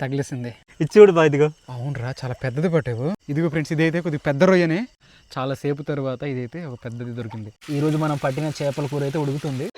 తగిలేసింది. ఇది చూడు బా ఇదిగో. అవునరా చాలా పెద్దది పట్టావు. ఇదిగో ఫ్రెండ్స్ ఇదైతే కొద్దిగా పెద్ద రొయ్యనే. చాలా సేపు తర్వాత ఇదైతే ఒక పెద్దది దొరికింది. ఈ రోజు మనం పట్టిన చేపల కూర అయితే ఉడుకుతుంది.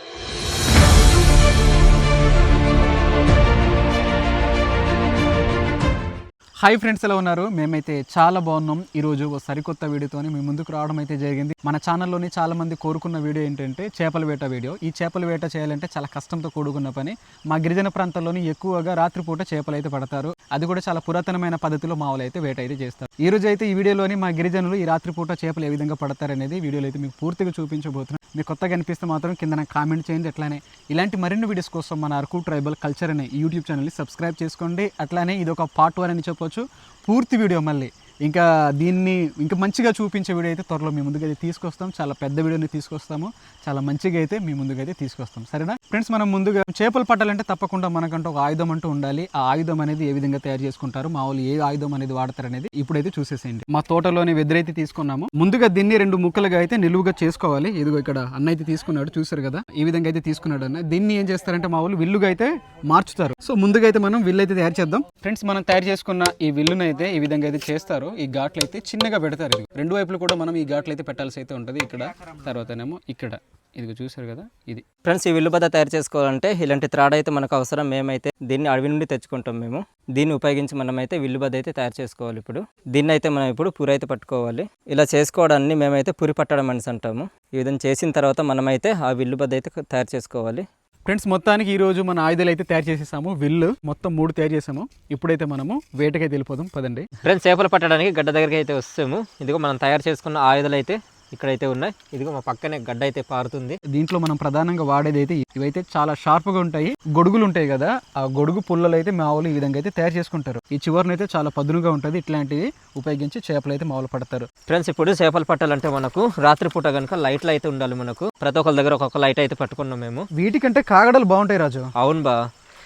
హాయ్ ఫ్రెండ్స్ ఎలా ఉన్నారు? మేమైతే చాలా బాగున్నాం. ఈరోజు ఓ సరికొత్త వీడియోతోని మీ ముందుకు రావడం అయితే జరిగింది. మన ఛానల్లోని చాలా మంది కోరుకున్న వీడియో ఏంటంటే చేపల వేట వీడియో. ఈ చేపల వేట చేయాలంటే చాలా కష్టంతో కూడుకున్న పని. మా గిరిజన ప్రాంతాల్లోని ఎక్కువగా రాత్రిపూట చేపలు అయితే పడతారు. అది కూడా చాలా పురాతనమైన పద్ధతిలో మామూలు అయితే వేట అయితే చేస్తారు. ఈ రోజు అయితే ఈ వీడియోలోని మా గిరిజనులు ఈ రాత్రిపూట చేపలు ఏ విధంగా పడతారనేది వీడియోలో అయితే మీకు పూర్తిగా చూపించబోతున్నాను మీకు కొత్తగా అనిపిస్తే మాత్రం కింద నాకు కామెంట్ చేయండి. అట్లానే ఇలాంటి మరిన్ని వీడియోస్ కోసం మన అరకు ట్రైబల్ కల్చర్ అనే యూట్యూబ్ ఛానల్ని సబ్స్క్రైబ్ చేసుకోండి. అట్లానే ఇది ఒక పార్ట్ వన్ అని చెప్పొచ్చు. పూర్తి వీడియో మళ్ళీ ఇంకా దీన్ని ఇంకా మంచిగా చూపించే వీడియో అయితే త్వరలో మీ ముందుగా అయితే తీసుకొస్తాం. చాలా పెద్ద వీడియోని తీసుకొస్తాము. చాలా మంచిగా అయితే మీ ముందుకు అయితే తీసుకొస్తాం. సరేనా? ఫ్రెండ్స్ మనం ముందుగా చేపలు పట్టాలంటే తప్పకుండా మనకంటూ ఒక ఆయుధం అంటూ ఉండాలి. ఆ ఆయుధం అనేది ఏ విధంగా తయారు చేసుకుంటారు మా వాళ్ళు ఏ ఆయుధం అనేది వాడతారు అనేది ఇప్పుడైతే చూసేసేయండి. మా తోటలోని వెదురైతే తీసుకున్నాము. ముందుగా దీన్ని రెండు ముక్కలుగా అయితే నిలువుగా చేసుకోవాలి. ఇదిగో ఇక్కడ అన్న అయితే తీసుకున్నాడు చూసారు కదా? ఈ విధంగా అయితే తీసుకున్నాడు అన్న. దీన్ని ఏం చేస్తారంటే మా వాళ్ళు విల్లుగా అయితే మార్చుతారు. సో ముందుగా అయితే మనం విల్లు అయితే తయారు చేద్దాం. ఫ్రెండ్స్ మనం తయారు చేసుకున్న ఈ విల్లునైతే ఈ విధంగా అయితే చేస్తారు. ఈ ఘాట్లు అయితే చిన్నగా పెడతారు ఇది రెండు వైపులు కూడా మనం ఈ ఘాట్లు అయితే పెట్టాల్సి అయితే ఉంటుంది. ఇక్కడ తర్వాతనేమో ఇక్కడ. ఇది చూసారు కదా ఇది. ఫ్రెండ్స్ ఈ విల్లుబద్ద తయారు చేసుకోవాలంటే ఇలాంటి త్రాడ్ అయితే మనకు అవసరం. మేమైతే దీన్ని అడవి నుండి తెచ్చుకుంటాం మేము. దీన్ని ఉపయోగించి మనమైతే విల్లుబద్ద అయితే తయారు చేసుకోవాలి ఇప్పుడు. దీన్ని అయితే మనం ఇప్పుడు పురి అయితే పట్టుకోవాలి. ఇలా చేసుకోవడాన్ని మేమైతే పురి పట్టడం అనేసి అంటాము. ఈ విధంగా చేసిన తర్వాత మనమైతే ఆ విల్లుబద్ద అయితే తయారు చేసుకోవాలి. ఫ్రెండ్స్ మొత్తానికి ఈరోజు మన ఆయుధాలు అయితే తయారు చేసేసాము. విల్లు మొత్తం మూడు తయారు చేసాము. ఇప్పుడైతే మనము వేటకైతే వెళ్ళిపోదాం. పదండి. ఫ్రెండ్స్ చేపలు పట్టడానికి గడ్డ దగ్గరికి అయితే వస్తాము. ఇదిగో మనం తయారు చేసుకున్న ఆయుధాలు అయితే ఇక్కడైతే ఉన్నాయి. ఇదిగో మా పక్కనే గడ్డ అయితే పారుతుంది. దీంట్లో మనం ప్రధానంగా వాడేది అయితే ఇవైతే చాలా షార్ప్గా ఉంటాయి. గొడుగులు ఉంటాయి కదా ఆ గొడుగు పుల్లలు అయితే మామూలు ఈ విధంగా అయితే తయారు చేసుకుంటారు. ఈ చివరిని అయితే చాలా పదునుగా ఉంటుంది. ఇట్లాంటివి ఉపయోగించి చేపలు అయితే మామూలు పడతారు. ఫ్రెండ్స్ ఇప్పుడు చేపలు పట్టాలంటే మనకు రాత్రిపూట కనుక లైట్లు అయితే ఉండాలి మనకు. ప్రతి ఒక్కరి దగ్గర ఒక్కొక్క లైట్ అయితే పట్టుకున్నాం మేము. వీటికంటే కాగడలు బాగుంటాయి రాజు. అవును బా.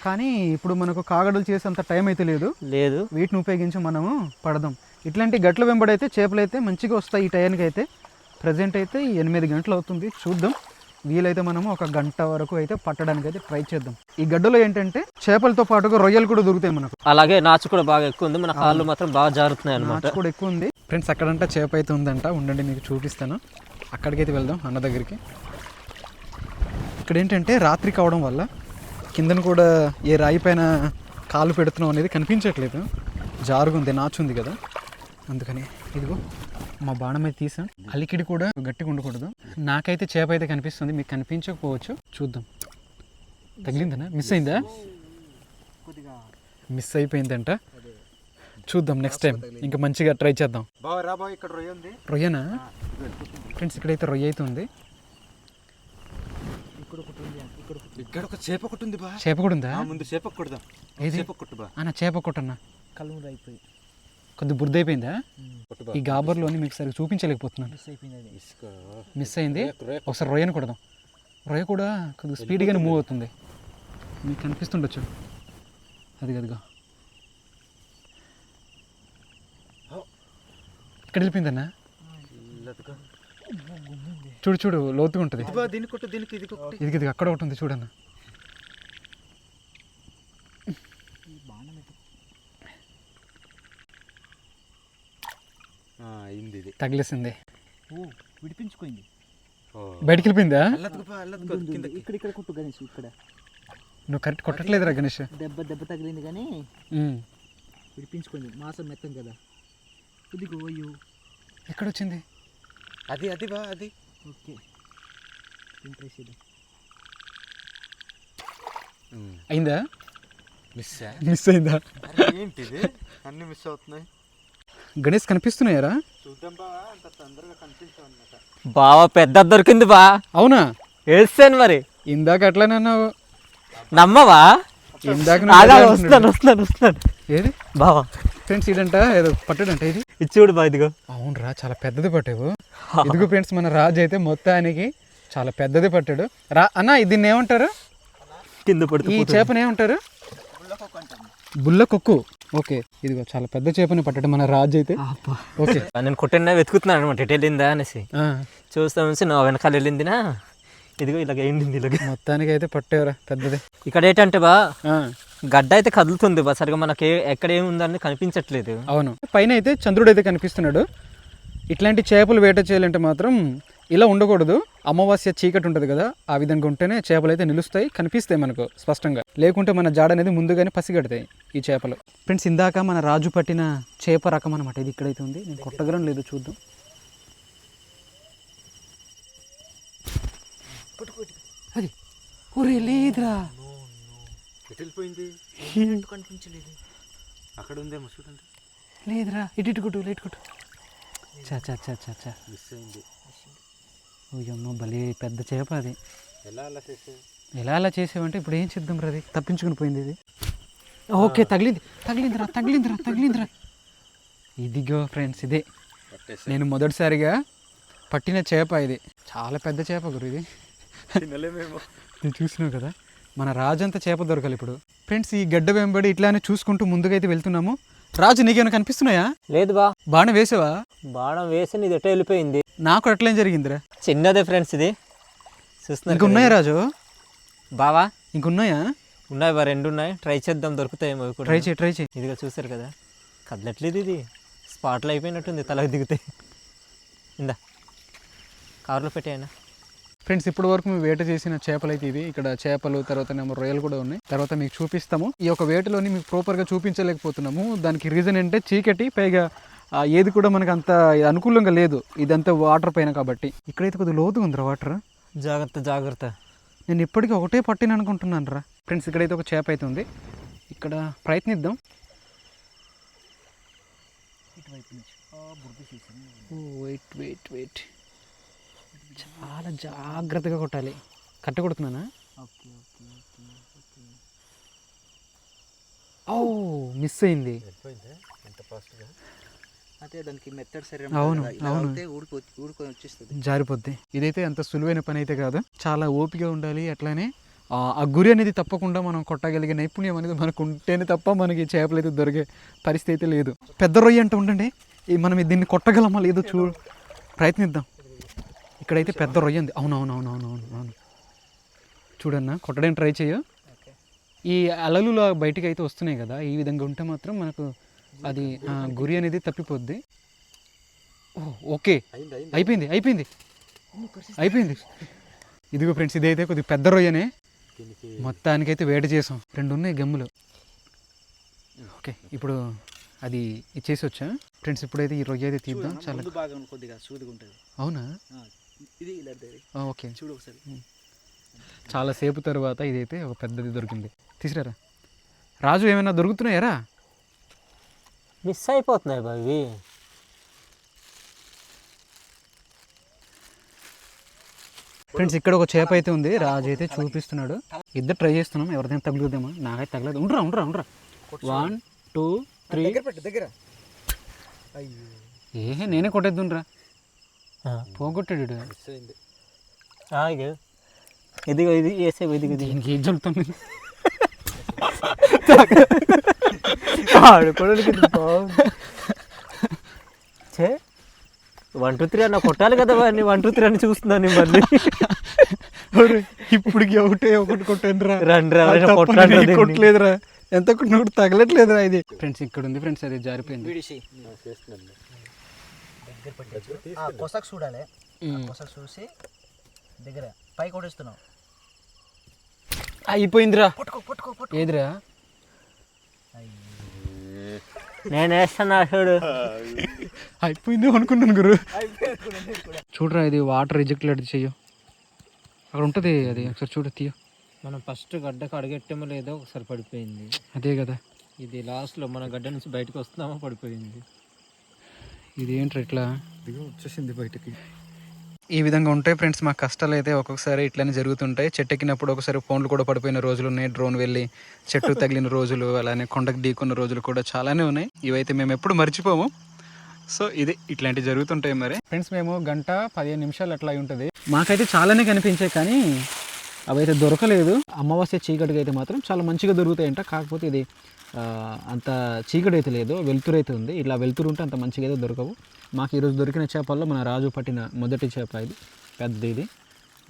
కానీ ఇప్పుడు మనకు కాగడలు చేసేంత టైం అయితే లేదు. లేదు. వీటిని ఉపయోగించి మనము పడదాం. ఇట్లాంటి గట్ల వెంబడైతే చేపలు అయితే మంచిగా వస్తాయి ఈ టైంకి అయితే. ప్రజెంట్ అయితే ఎనిమిది గంటలు అవుతుంది. చూద్దాం. వీలైతే మనము ఒక గంట వరకు అయితే పట్టడానికి అయితే ట్రై చేద్దాం. ఈ గడ్డలో ఏంటంటే చేపలతో పాటుగా రొయ్యలు కూడా దొరుకుతాయి మనకు. అలాగే నాచు కూడా బాగా ఎక్కువ ఉంది. మన కాళ్ళు మాత్రం బాగా జారుతున్నాయి అనమాట నాచు కూడా ఎక్కువ ఉంది. ఫ్రెండ్స్ అక్కడంట చేప అయితే ఉందంట. ఉండండి మీకు చూపిస్తాను. అక్కడికైతే వెళ్దాం అన్న దగ్గరికి. ఇక్కడ ఏంటంటే రాత్రి కావడం వల్ల కిందన కూడా ఏ రాయి పైన కాలు పెడుతున్నాం అనేది కనిపించట్లేదు. జారుగుంది నాచు ఉంది కదా. అందుకని ఇదిగో మా బాణం అయితే తీసాం. అలికిడి కూడా గట్టిగా ఉండకూడదు. నాకైతే చేప అయితే కనిపిస్తుంది. మీకు కనిపించకపోవచ్చు. చూద్దాం. తగిలిందనా? మిస్ అయిందా? మిస్ అయిపోయిందంట. చూద్దాం నెక్స్ట్ టైం ఇంకా మంచిగా ట్రై చేద్దాం. బావ రా బావ ఇక్కడ రొయ్య ఉంది. రొయ్యనా? ఫ్రెండ్స్ ఇక్కడైతే రొయ్య అయితే ఉంది. ఇక్కడ ఒక చేప ఒకటి ఉంది బా. చేప కూడా ఉందా? ఆ, ముందు చేప కొడదాం. ఏది? చేప కొట్టు బా. అన్న చేప కొట్టన్నా. కలుమురు అయిపోయి. కొద్ది బురద అయిపోయిందా కొట్టు బా ఈ గాబర్లోని మీకు సరిగ్గా చూపించలేకపోతున్నాను. మిస్ అయింది. రొయ్య ఒకసారి రొయ్యను కొడదాం. రొయ్య కూడా కొద్దిగా స్పీడ్గానే మూవ్ అవుతుంది. మీకు కనిపిస్తుండొచ్చు. అది కదిగా. ఇక్కడ వెళ్ళిపోయిందన్నా. చూడు చూడు లోతుగా ఉంటుంది. ఇది బా దీనికి కొట్టు దీనికి ఇది ఒకటి ఇది ఇది అక్కడ ఒకటి ఉంది చూడన్న ఆ, అయింది ఇది. తగిలేసింది. ఓ విడిపించుకోయింది ఓ. బయటికి వెళ్ళిపోయిందా ఇక్కడ ఇక్కడ కొట్టు గణేష్ ఇక్కడ. నువ్వు కరెక్ట్ కొట్టట్లేదురా గణేష్. దెబ్బ దెబ్బ తగిలింది కానీ ఉమ్. విడిపించుకోండి మాసం మెత్తం కదా. ఇదిగో అయ్యో. ఎక్కడ వచ్చింది అది అది బా అది. ఓకే. ఇంట్రెస్ట్ చేద్దాం. అయిందా? మిస్ మిస్ అయిందా? ఏంటిది? అన్ని మిస్ అవుతున్నాయి. గణేష్ కనిపిస్తున్నాయారా? చూద్దాం బావా అంత తొందరగా కనిపించావు అన్నమాట బావ పెద్ద దొరికింది బా. అవునా? వేస్తాను మరి. ఇందాక అట్లానే అన్నావు. నమ్మవా? ఇందాక అంటున్నాడు. వస్తున్నాను వస్తున్నాను ఏది? బావా. ఫ్రెండ్స్ ఇదంట? ఏదో పట్టడంట ఇది? ఇది చూడు బా ఇదిగో. అవునరా చాలా పెద్దది పట్టావు. ఇదిగో ఫ్రెండ్స్ మన రాజు అయితే మొత్తానికి చాలా పెద్దది పట్టాడు. రా అన్న దీన్ని ఏమంటారు కింద పడుతూ ఈ చేపని ఏమంటారు బుల్ల కొక్కు ఓకే. ఇదిగో చాలా పెద్ద చేపని పట్టాడు మన రాజు అయితే. ఓకే. నేను కొట్టిన వెతుకుతున్నాను అనమాట. ఎటు వెళ్ళిందా అనేసి. ఆ, చూస్తామని నా వెనకాల వెళ్ళిందినా? ఇదిగో ఇలాగ అయింది ఇలాగ. మొత్తానికి అయితే పట్టేవరా పెద్దది. ఇక్కడ ఏంటంటే బా గడ్డ అయితే కదులుతుంది బా. సరిగా మనకి ఎక్కడ ఏమి ఉందని కనిపించట్లేదు. అవును. పైన అయితే చంద్రుడు అయితే కనిపిస్తున్నాడు. ఇట్లాంటి చేపలు వేట చేయాలంటే మాత్రం ఇలా ఉండకూడదు. అమావాస్య చీకటి ఉంటుంది కదా ఆ విధంగా ఉంటేనే చేపలు అయితే నిలుస్తాయి కనిపిస్తాయి మనకు స్పష్టంగా. లేకుంటే మన జాడ అనేది ముందుగానే పసిగడతాయి ఈ చేపలు. ఫ్రెండ్స్ ఇందాక మన రాజు పట్టిన చేప రకం అనమాట ఇది ఇక్కడైతే ఉంది. నేను కొట్టగలం లేదు చూద్దాం. అది. ఒరే లేదురా. అక్కడ ఉందేమో చూడండి. లేదురా. ఇటు ఇటు కొట్టు లేట్ కొట్టు. చా చా చా చా చా మిస్ అయింది. ఓయమ్మ భలే పెద్ద చేప అది. ఎలా అలా చేసావు? ఎలా అలా చేసావంటే ఇప్పుడు ఏం చేద్దాం రా అది? తప్పించుకుని పోయింది ఇది. ఓకే తగిలింది. తగిలిందిరా తగిలిందిరా తగిలిందిరా. ఇదిగో ఫ్రెండ్స్ ఇదే. నేను మొదటిసారిగా పట్టిన చేప ఇది. చాలా పెద్ద చేప గురు ఇది. నేను చూసినావు కదా? మన రాజు అంత చేప దొరకాలి ఇప్పుడు. ఫ్రెండ్స్ ఈ గడ్డ వెంబడి ఇట్లానే చూసుకుంటూ ముందుకైతే వెళ్తున్నాము. రాజు నీకేమైనా కనిపిస్తున్నాయా? లేదు బా. బాణ వేసావా? బాణం వేసి ఇది ఎటో వెళ్ళిపోయింది. నాకు అట్లేం జరిగిందిరా? చిన్నదే ఫ్రెండ్స్ ఇది. చూస్తున్నారు ఇంకున్నాయా రాజు? బావా? ఇంకున్నాయా? ఉన్నాయి బా రెండు ఉన్నాయి. ట్రై చేద్దాం దొరుకుతాయేమో కూడా. ట్రై చేయి ట్రై చేయి. ఇదిగా చూసారు కదా. కదలట్లేదు ఇది. స్పాట్లో అయిపోయినట్టుంది తలకు దిగితే. ఇందా. కారులో పెట్టేయనా? ఫ్రెండ్స్ ఇప్పటి వరకు మేము వేట చేసిన చేపలు అయితే ఇవి. ఇక్కడ చేపలు తర్వాత ఏమో రొయ్యలు కూడా ఉన్నాయి. తర్వాత మీకు చూపిస్తాము. ఈ యొక్క వేటలోని మీకు ప్రాపర్గా చూపించలేకపోతున్నాము. దానికి రీజన్ ఏంటంటే చీకటి పైగా ఏది కూడా మనకు అంత అనుకూలంగా లేదు. ఇదంతా వాటర్ పైన కాబట్టి. ఇక్కడైతే కొద్దిగా లోతుగా ఉందిరా వాటర్ జాగ్రత్త జాగ్రత్త. నేను ఇప్పటికీ ఒకటే పట్టిన అనుకుంటున్నాను రా. ఫ్రెండ్స్ ఇక్కడైతే ఒక చేప అయితే ఉంది. ఇక్కడ ప్రయత్నిద్దాం. వెయిట్ వెయిట్ వెయిట్ చాలా జాగ్రత్తగా కొట్టాలి. కట్ట కొడుతున్నానా? Okay okay okay okay. ఓ మిస్ అయింది. వెళ్ళిపోయింది. ఎంత ఫాస్ట్గా? అయితే దానికి మెత్తడి శరీరం అవును, అవును. ఊడుకొని వచ్చేస్తుంది. జారిపోద్ది. ఇదైతే అంత సులువైన పని అయితే కాదు. చాలా ఓపిక ఉండాలి. అట్లానే ఆ గురి అనేది తప్పకుండా మనం కొట్టగలిగే నైపుణ్యం అనేది మనకు ఉంటేనే తప్ప మనకి చేపలు అయితే దొరికే పరిస్థితి అయితే లేదు. పెద్ద రొయ్య అంటే ఉండండి. ఈ మనం దీన్ని కొట్టగలమా లేదో చూ ప్రయత్నిద్దాం. ఇక్కడైతే పెద్ద రొయ్య ఉంది. అవునవునవునవునవును అవును చూడన్నా కొట్టడానికి ట్రై చేయ. ఈ అలలు బయటికి అయితే వస్తున్నాయి కదా ఈ విధంగా ఉంటే మాత్రం మనకు అది గురి అనేది తప్పిపోద్ది. ఓకే. అయిపోయింది అయిపోయింది. అయిపోయింది. ఇదిగో ఫ్రెండ్స్ ఇదైతే కొద్దిగా పెద్ద రొయ్యనే. మొత్తానికైతే వేట చేసాం. రెండు ఉన్నాయి గమ్ములు. ఓకే ఇప్పుడు అది ఇచ్చేసి వచ్చా ఫ్రెండ్స్ ఇప్పుడైతే ఈ రొయ్య అయితే తీద్దాం. చాలా అవునా? ఇది ఇలా ఉంటుంది. ఆ, ఓకే. చూడు ఒకసారి. చాలా సేపు తర్వాత ఇదైతే ఒక పెద్దది దొరికింది. తీసుకురారా రాజు ఏమైనా దొరుకుతున్నాయారా? మిస్ అయిపోతున్నాయి బా ఇవి. ఫ్రెండ్స్ ఇక్కడ ఒక చేప అయితే ఉంది. రాజు అయితే చూపిస్తున్నాడు. ఇద్దరు ట్రై చేస్తున్నాం. ఎవరిదైనా తగులుద్దామా? నాకైతే తగలేదు. ఉండరా ఉండరా ఉండరా. వన్ టూ త్రీ దగ్గర పెట్టు దగ్గర. అయ్యో. ఏ నేనే కొట్టేద్దునరా. ఆ. పోగొట్టాడు. ఇదిగో ఇది వేసే ఇదిగో ఇది దీనికి ఏం జరుగుతుంది ఆడుకోవడానికి చే వన్ టూ త్రీ అన్న కొట్టాలి కదా వాడిని వన్ టూ త్రీ అని చూస్తున్నాను మళ్ళీ ఇప్పటికి ఒకటే ఒకటి కొట్టానురా రండి. కొట్టలేదురా. ఎంత కొట్టినా కూడా తగలట్లేదురా ఇది. ఫ్రెండ్స్ ఇక్కడ ఉంది ఫ్రెండ్స్ అది జారిపోయింది. దగ్గర పెట్టచ్చు ఆ కొసకు చూడాలి. కొసకు చూసి దగ్గర పై కొట్టేస్తున్నావు అయిపోయిందిరా. పట్టుకో పట్టుకో పట్టుకో. ఏదిరా? నేను వేస్తాను చూడు. అయిపోయింది అనుకున్నాను గురు. చూడరా ఇది వాటర్ రిజెక్ట్ లేదు చెయ్యు. అక్కడ ఉంటుంది అది ఒకసారి చూడు తీయ. మనం ఫస్ట్ గడ్డకు అడుగెట్టమో లేదో ఒకసారి పడిపోయింది. అదే కదా. ఇది లాస్ట్లో మన గడ్డ నుంచి బయటకు వస్తున్నామో పడిపోయింది. ఇది ఏంట్రా ఇట్లా వచ్చేసింది బయటకి. ఈ విధంగా ఉంటాయి ఫ్రెండ్స్ మా కష్టాలు అయితే ఒక్కొక్కసారి ఇట్లానే జరుగుతుంటాయి. చెట్టు ఎక్కినప్పుడు ఒకసారి ఫోన్లు కూడా పడిపోయిన రోజులు ఉన్నాయి డ్రోన్ వెళ్ళి చెట్టు తగిలిన రోజులు అలానే కొండకు ఢీకున్న రోజులు కూడా చాలానే ఉన్నాయి. ఇవైతే మేము ఎప్పుడు మర్చిపోము. సో ఇది ఇట్లాంటివి జరుగుతుంటాయి మరి. ఫ్రెండ్స్ మేము గంట పదిహేను నిమిషాలు అట్లా అయి ఉంటుంది. మాకైతే చాలానే కనిపించాయి కానీ అవైతే దొరకలేదు. అమావాస్య చీకటికి అయితే మాత్రం చాలా మంచిగా దొరుకుతాయంట. కాకపోతే ఇది అంత చీకటి అయితే లేదు వెలుతురు అయితే ఉంది. ఇలా వెలుతురు ఉంటే అంత మంచిగా అయితే దొరకవు. మాకు ఈరోజు దొరికిన చేపల్లో మన రాజు పట్టిన మొదటి చేప ఇది. పెద్దది. ఇది.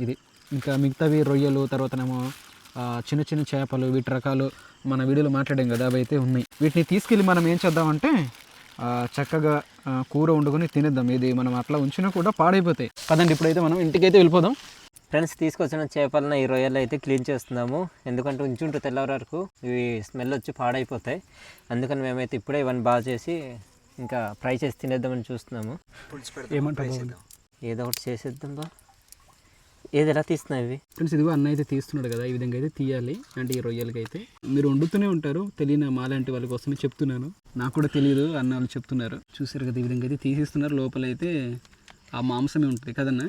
ఇది ఇంకా మిగతావి రొయ్యలు తర్వాతనేమో చిన్న చిన్న చేపలు వీటి రకాలు మన వీడియోలో మాట్లాడాం కదా అవి అయితే ఉన్నాయి. వీటిని తీసుకెళ్ళి మనం ఏం చేద్దామంటే చక్కగా కూర వండుకొని తినేద్దాం. ఇది మనం అట్లా ఉంచినా కూడా పాడైపోతాయి. పదండి ఇప్పుడైతే మనం ఇంటికైతే వెళ్ళిపోదాం. ఫ్రెండ్స్ తీసుకొచ్చిన చేపలను ఈ రొయ్యలు అయితే క్లీన్ చేస్తున్నాము. ఎందుకంటే ఉంచుంటే తెల్లవారి వరకు. ఇవి స్మెల్ వచ్చి పాడైపోతాయి. అందుకని మేమైతే ఇప్పుడే ఇవన్నీ బాగా చేసి ఇంకా ఫ్రై చేసి తినేద్దామని చూస్తున్నాము. ఏమంటారు ఏదో ఒకటి చేసేద్దాం బా. ఏది ఎలా తీస్తున్నావు ఇవి? ఫ్రెండ్స్ ఇదిగో అన్న అయితే తీస్తున్నాడు కదా ఈ విధంగా అయితే తీయాలి. అంటే ఈ రొయ్యలకి అయితే. మీరు వండుతూనే ఉంటారు. తెలియని మాలాంటి వాళ్ళ కోసమే చెప్తున్నాను. నాకు కూడా తెలియదు అన్న వాళ్ళు చెప్తున్నారు. చూసారు కదా ఈ విధంగా అయితే తీసిస్తున్నారు. లోపల అయితే ఆ మాంసమే ఉంటుంది కదన్నా.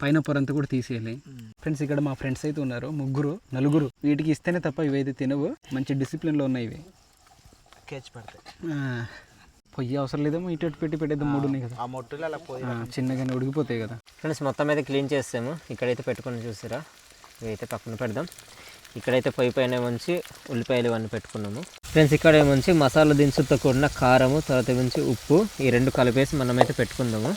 పైన పొరంతా కూడా తీసేయాలి. ఫ్రెండ్స్ ఇక్కడ మా ఫ్రెండ్స్ అయితే ఉన్నారు. ముగ్గురు నలుగురు. వీటికి ఇస్తేనే తప్ప ఇవైతే తినవు. మంచి డిసిప్లిన్లో ఉన్నాయి ఇవి. కేచ్ పడతాయి. పొయ్యి అవసరం లేదేమో ఇటు పెట్టి పెట్టేద్దాం. మూడు ఉన్నాయి కదా. ఆ మొట్టులు అలా పోయి చిన్నగానే ఉడికిపోతాయి కదా. ఫ్రెండ్స్ మొత్తం అయితే క్లీన్ చేసాము ఇక్కడైతే పెట్టుకొని చూసారా? ఇవైతే పక్కన పెడదాం. ఇక్కడైతే పొయ్యి పైన ఉంచి ఉల్లిపాయలు ఇవన్నీ పెట్టుకున్నాము. ఫ్రెండ్స్ ఇక్కడ ఏముంచి మసాలా దినుసులతో కూడిన కారము తర్వాత ఏముంచి ఉప్పు ఈ రెండు కలిపేసి మనమైతే పెట్టుకుందాము.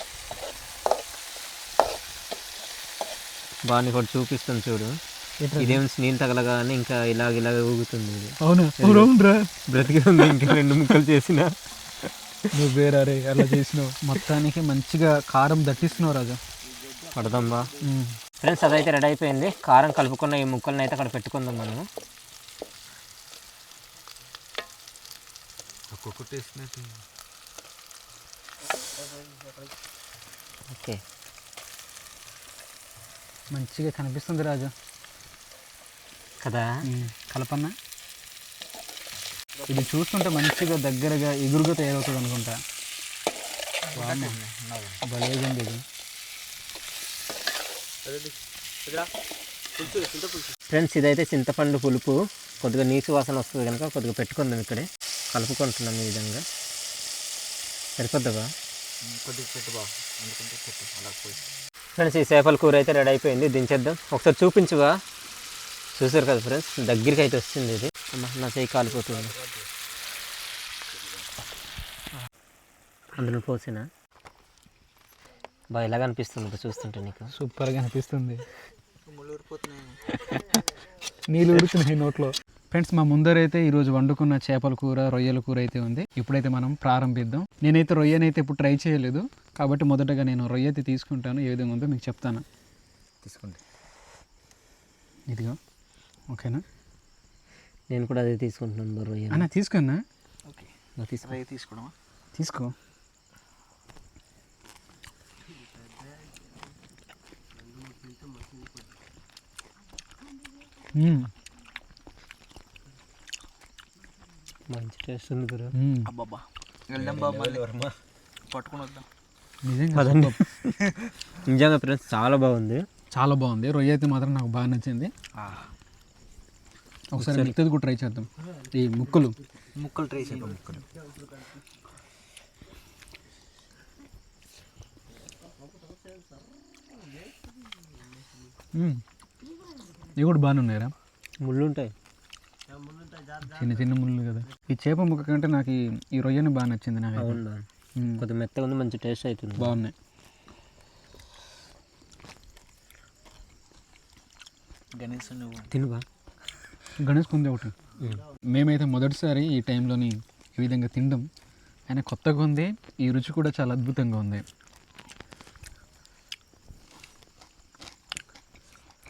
బాగా కూడా చూపిస్తాను చూడు. ఇదేం? నీళ్ళు తగలగానే ఇంకా ఇలాగ ఇలాగ ఊగుతుంది ఇది. అవునా? అవునరా? బ్రతికి ఉంది ఇంకా రెండు ముక్కలు చేసిన. నువ్వు వేరే అలా చేసినావు. మొత్తానికి మంచిగా కారం దట్టిస్తున్నావు రాజా. పడదాం బా. ఫ్రెండ్స్ అదైతే రెడీ అయిపోయింది. కారం కలుపుకున్న ఈ ముక్కల్ని అయితే అక్కడ పెట్టుకుందాం మనము. వేసినట్టు. ఓకే. మంచిగా కనిపిస్తుంది రాజా. కదా? కలపన్న? ఇది చూస్తుంటే మంచిగా దగ్గరగా ఎగురుగా తయారవుతుంది అనుకుంటా. ఉంది ఇది. ఫ్రెండ్స్ ఇదైతే చింతపండు పులుపు. కొద్దిగా నీసు వాసన వస్తుంది కనుక కొద్దిగా పెట్టుకుందాం ఇక్కడే. కలుపుకుంటున్నాం ఈ విధంగా. సరిపోద్దా కొద్దిగా పెట్టు బాబు ఎందుకంటే పెట్టు అలా పోయి. ఫ్రెండ్స్ ఈ చేపల కూర అయితే రెడీ అయిపోయింది. దించేద్దాం. ఒకసారి చూపించువా? చూసారు కదా ఫ్రెండ్స్? దగ్గరికి అయితే వస్తుంది ఇది. అమ్మా, నా చేయి కాలిపోతుంది. అందులో పోసిన. బాగా ఇలాగ అనిపిస్తుంది ఇప్పుడు చూస్తుంటే నీకు? సూపర్గా అనిపిస్తుంది. నీళ్ళు ఉడుకున్నాయి నోట్లో. ఫ్రెండ్స్ మా ముందరైతే ఈరోజు వండుకున్న చేపల కూర రొయ్యల కూర అయితే ఉంది. ఇప్పుడైతే మనం ప్రారంభిద్దాం. నేనైతే రొయ్యనైతే ఇప్పుడు ట్రై చేయలేదు. కాబట్టి మొదటగా నేను రొయ్య అయితే తీసుకుంటాను. ఏ విధంగా ఉందో మీకు చెప్తాను. తీసుకోండి. ఇదిగో. ఓకేనా? నేను కూడా అదే తీసుకుంటున్నాను అయ్యాను. అన్న తీసుకున్నా? ఓకే. తీసుకోవడమా తీసుకో. మ్మ్. మంచి టేస్ట్ ఉంది గురు. అబ్బాబ్బా. వెళ్దాం బాబు మళ్ళీ. పట్టుకుని వద్దాం. నిజంగా. నిజంగా ఫ్రెండ్స్ చాలా బాగుంది. చాలా బాగుంది. రొయ్య అయితే మాత్రం నాకు బాగా నచ్చింది. ఒకసారి మిగతాది కూడా ట్రై చేద్దాం. ఈ ముక్కలు. ముక్కలు ట్రై చేద్దాం ముక్కలు. ఇవి కూడా బాగానే ఉన్నాయిరా. ముళ్ళు ఉంటాయి. చిన్న చిన్న ముళ్ళు కదా. ఈ చేప ముక్క కంటే నాకు ఈ- రొయ్యని బాగా నచ్చింది నాకు అవును. కొద్దిగా మెత్తగా ఉంది మంచి టేస్ట్ అవుతుంది. బాగున్నాయి. గణేష్ తినుబా గణేష్ కుంది ఒకటి. మేమైతే మొదటిసారి ఈ టైంలోని ఈ విధంగా తినడం ఆయన కొత్తగా ఉంది ఈ రుచి కూడా చాలా అద్భుతంగా ఉంది.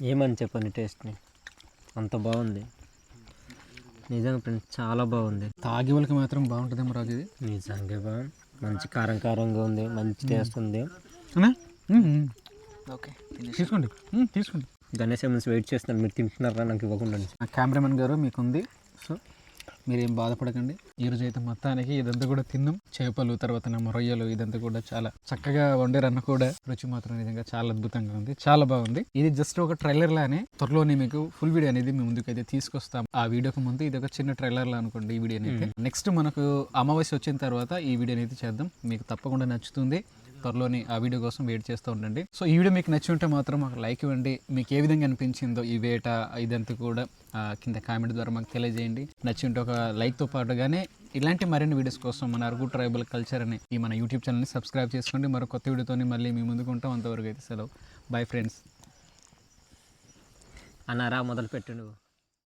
ఏమని చెప్పండి టేస్ట్ని అంత బాగుంది. నిజంగా ఫ్రెండ్స్ చాలా బాగుంది. తాగే వాళ్ళకి మాత్రం బాగుంటుందేమో రాజు ఇది. నిజంగా బా మంచి కారం కారంగా ఉంది మంచి టేస్ట్ ఉంది. ఓకే తీసుకోండి. తీసుకోండి. గణేష్ వెయిట్ చేస్తున్నాను మీరు తింటున్నారా? నాకు ఇవ్వకుండా ఆ కెమెరామెన్ గారు మీకుంది. సో మీరేం బాధపడకండి. ఈరోజు అయితే మొత్తానికి ఇదంతా కూడా తిన్నాం. చేపలు తర్వాత రొయ్యలు ఇదంతా కూడా చాలా చక్కగా వండేరన్న కూడా రుచి మాత్రం నిజంగా చాలా అద్భుతంగా ఉంది. చాలా బాగుంది. ఇది జస్ట్ ఒక ట్రైలర్ లానే. త్వరలోనే మీకు ఫుల్ వీడియో అనేది ముందుకు ముందుకైతే తీసుకొస్తాం. ఆ వీడియోకి ముందు ఇది ఒక చిన్న ట్రైలర్ లా అనుకోండి ఈ వీడియో అయితే. నెక్స్ట్ మనకు అమావాస్య వచ్చిన తర్వాత ఈ వీడియో అయితే చేద్దాం. మీకు తప్పకుండా నచ్చుతుంది. త్వరలోని ఆ వీడియో కోసం వెయిట్ చేస్తూ ఉండండి. సో ఈ వీడియో మీకు నచ్చి ఉంటే మాత్రం మాకు లైక్ ఇవ్వండి. మీకు ఏ విధంగా అనిపించిందో ఈ వేట ఇదంతా కూడా కింద కామెంట్ ద్వారా మాకు తెలియజేయండి. నచ్చి ఉంటే ఒక లైక్తో పాటుగానే ఇలాంటి మరిన్ని వీడియోస్ కోసం మన అరుగు ట్రైబల్ కల్చర్ అని ఈ మన యూట్యూబ్ ఛానల్ని సబ్స్క్రైబ్ చేసుకోండి. మరో కొత్త వీడియోతోని మళ్ళీ మీ ముందుకు ఉంటాం. అంతవరకు అయితే సెలవు. Bye friends. అన్నారా మొదలు పెట్టండు